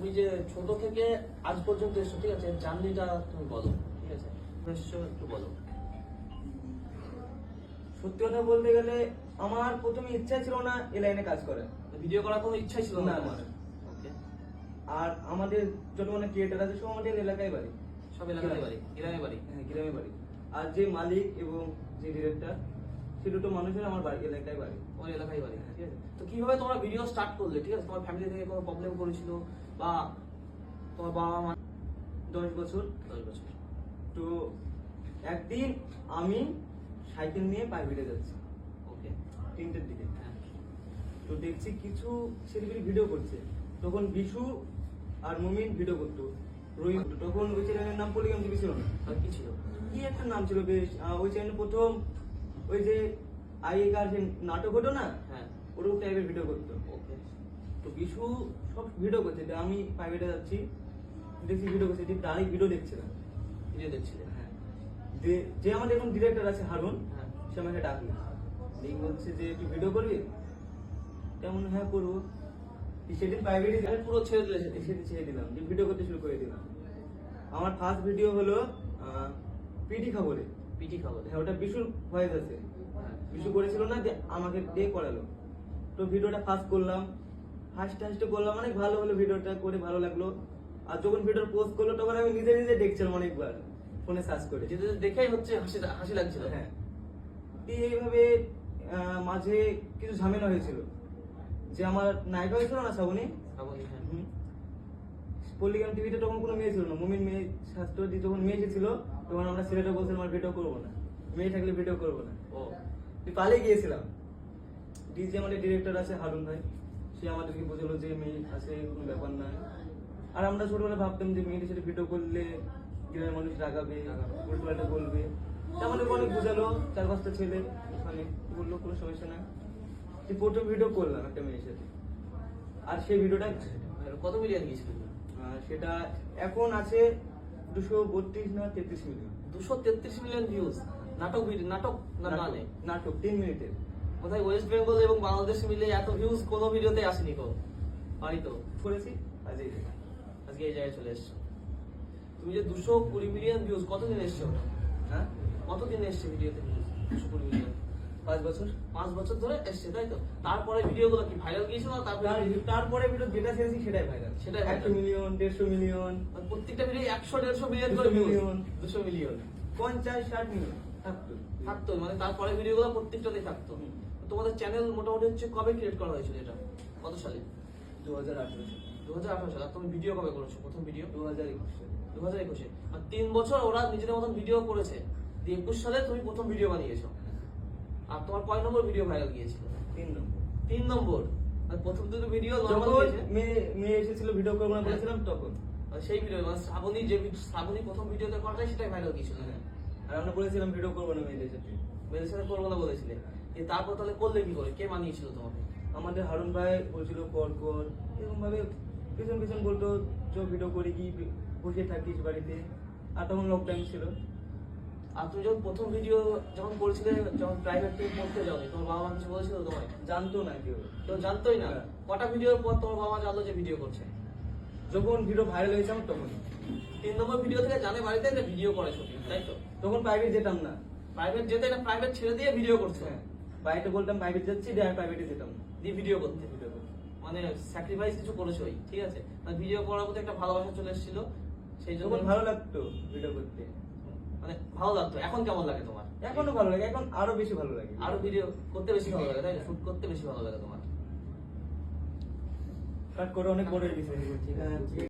তুমি যে ছোট থেকে আজ পর্যন্ত এসছো ঠিক আছে? জার্নিটা তুমি বলো ঠিক আছে? একটু বলো। সত্যি কথা বলতে গেলে আমার প্রথমে ইচ্ছা ছিল না এ লাইনে কাজ করার। ভিডিও করার কোনো ইচ্ছাই ছিল না। ওকে আর আমাদের যত মানে ক্রিয়েটার আছে সব আমাদের এলাকায় বাড়ি। সব এলাকাতে বাড়ি গ্রামে বাড়ি। হ্যাঁ গ্রামে বাড়ি। আর যে মালিক এবং যে ডিরেক্টর সে দুটো মানুষের আমার বাড়ি এলাকায় বাড়ি তোমার এলাকায় বাড়ি ঠিক আছে? তো কীভাবে তোমরা ভিডিও স্টার্ট করলে ঠিক আছে? তোমার ফ্যামিলি থেকে কোনো প্রবলেম করেছিল? বা তোমার বাবা মা দশ বছর? দশ বছর। তো একদিন আমি সাইকেল নিয়ে প্রাইভেটে যাচ্ছি। ওকে তিনটের দিকে। হ্যাঁ। তো দেখছি কিছু ছেলেগুলি ভিডিও করছে। তখন বিশু আর মুমিন ভিডিও করতো। রোহিত তখন ওই চ্যানেলের নাম টিভি ছিল না? আর কি ছিল? কি একটা নাম ছিল বেশ? ওই চ্যানেলে প্রথম ওই যে আগেকার যে নাটক হতো না হ্যাঁ। ওরকম টাইপের ভিডিও করতো। ওকে। তো বিশু সব ভিডিও করছে আমি প্রাইভেটে যাচ্ছি দেখছি ভিডিও করছে ঠিক ডাইরেক্ট ভিডিও দেখছিলাম ভিডিও দেখছিলে হ্যাঁ। যে- আমাদের এখন ডিরেক্টর আছে হারুন হ্যাঁ। সে আমাকে ডাকলো। দিয়ে বলছে যে তুই ভিডিও করবি? তেমন হ্যাঁ করব। দিয়ে সেদিন প্রাইভেটে পুরো ছেড়ে দিলে সেদিন। ছেড়ে দিলাম যে ভিডিও করতে শুরু করে দিলাম। আমার ফার্স্ট ভিডিও হলো পিটি খবরে পিটি খাব। হ্যাঁ ওটা বিশুর ভয়েস আছে। বিশু করেছিল না যে আমাকে দিয়ে করালো। তো ভিডিওটা ফার্স্ট করলাম। ফার্স্ট ফার্স্টে করলাম অনেক ভালো হলো ভিডিওটা করে ভালো লাগল। আর যখন ভিডিও পোস্ট করল তখন আমি নিজে নিজে দেখছিলাম অনেকবার ফোনে সার্চ করে। যেটা দেখেই হচ্ছে হাসি হাসি লাগছিল। হ্যাঁ। এইভাবে মাঝে কিছু ঝামেলা হয়েছিল। যে আমার নায়িকা হয়েছিল না শ্রাবণী? শ্রাবণী, হ্যাঁ। পল্লিগ্রাম টিভিতে তখন কোনো মেয়ে ছিল না। মুমিন মেয়ে স্বাস্থ্য দিয়ে যখন মেয়ে এসেছিল তখন আমরা সিলেটে বলছিলাম আমার ভিডিও করব না। মেয়ে থাকলে ভিডিও করব না। ও। পালিয়ে গিয়েছিলাম। ডিজে আমাদের ডিরেক্টর আছে হারুন ভাই। সে আমাদেরকে বোঝালো যে মেয়ে আছে কোনো ব্যাপার না আর আমরা ছোটবেলা ভাবতাম যে মেয়েদের সাথে ভিডিও করলে গ্রামের মানুষ রাগাবে উল্টোপাল্টা বলবে। আমাদের অনেক বোঝালো চার পাঁচটা ছেলে ওখানে। বলল কোনো সমস্যা না যে প্রথম ভিডিও করলাম একটা মেয়ের সাথে। আর সেই ভিডিওটা কত মিলিয়ন গিয়েছিল? সেটা এখন আছে দুশো বত্রিশ না তেত্রিশ মিলিয়ন। দুশো তেত্রিশ মিলিয়ন ভিউজ নাটক নাটক না গানে? নাটক- তিন মিনিটের কোথায়? ওয়েস্ট বেঙ্গল এবং বাংলাদেশ মিলে এত ভিউজ কোনো ভিডিওতে আসেনি কো পারি তো? করেছি। আজ এই আজকে এই জায়গায় চলে এসছো। তুমি যে দুশো কুড়ি মিলিয়ন ভিউজ কতদিন এসছো? হ্যাঁ? কতদিন এসছে ভিডিওতে ভিউজ দুশো কুড়ি মিলিয়ন। পাঁচ বছর পাঁচ বছর ধরে এসছে তাই তো? তারপরে ভিডিওগুলো কি ভাইরাল গিয়েছিল তারপরে তারপরে ভিডিও যেটা ছেড়েছি সেটাই ভাইরাল viral। একশো মিলিয়ন দেড়শো মিলিয়ন প্রত্যেকটা ভিডিও একশো দেড়শো মিলিয়ন করে মিলিয়ন দুশো মিলিয়ন পঞ্চাশ ষাট মিলিয়ন থাকতো থাকতো মানে তারপরে ভিডিওগুলো প্রত্যেকটাতেই থাকতো। তোমাদের চ্যানেল মোটামুটি হচ্ছে কবে ক্রিয়েট করা হয়েছিল এটা? কত সালে? দু হাজার আঠেরো দু হাজার আঠারো সালে। তুমি ভিডিও কবে করেছ? প্রথম ভিডিও দু হাজার একুশে। দু হাজার একুশে। আর তিন বছর ওরা নিজেদের মতন ভিডিও করেছে। একুশ সালে তুমি প্রথম ভিডিও বানিয়েছো। আর তোমার কয় নম্বর ভিডিও ভাইরাল গিয়েছিল? তিন নম্বর। তিন নম্বর। আর প্রথম দুটো ভিডিও যখন মেয়ে মেয়ে এসেছিল ভিডিও করব না বলেছিলাম তখন। সেই ভিডিও মানে শ্রাবণী যে শ্রাবণী প্রথম ভিডিওতে করা যায় সেটাই ভাইরাল গিয়েছিল। হ্যাঁ। আর আমরা বলেছিলাম ভিডিও করব না মেয়েদের সাথে। মেয়েদের সাথে করব না বলেছিলে। তারপর তাহলে করলে কি করে? কে মানিয়েছিল তোমাকে? আমাদের হারুন ভাই বলছিল কর কর। এরকম ভাবে পিছন পিছন বলতো চ ভিডিও করি কি বসে থাকিস বাড়িতে? আর তখন লকডাউন ছিল। আর তুমি যখন প্রথম ভিডিও যখন করেছিলে যখন প্রাইভেট থেকে পড়তে যাও তোমার বাবা মা কিছু বলেছিল তোমায়? জানতো না কেউ। কেউ জানতোই না? হ্যাঁ। কটা ভিডিওর পর তোমার বাবা মা জানলো যে ভিডিও করছে? যখন ভিডিও ভাইরাল হয়েছে আমার তখন তিন নম্বর ভিডিও থেকে জানে বাড়িতে যে ভিডিও করে শুটিং তাই তো? তখন প্রাইভেট যেতাম না। প্রাইভেট যেতে না প্রাইভেট ছেড়ে দিয়ে ভিডিও করছে? হ্যাঁ। বাড়িতে বলতাম প্রাইভেট যাচ্ছি দিয়ে প্রাইভেটে যেতাম। দিয়ে ভিডিও করতে। ভিডিও করতে। মানে স্যাক্রিফাইস কিছু করেছোই ঠিক আছে? ভিডিও করার প্রতি একটা ভালোবাসা চলে এসেছিল সেই জন্য ভালো লাগতো ভিডিও করতে। মানে ভালো লাগতো। এখন কেমন লাগে তোমার? এখনও ভালো লাগে এখন আরও বেশি ভালো লাগে। আরও ভিডিও করতে বেশি ভালো লাগে তাই না? শুট করতে বেশি ভালো লাগে তোমার। কাট করে অনেক বড় হয়ে গেছে।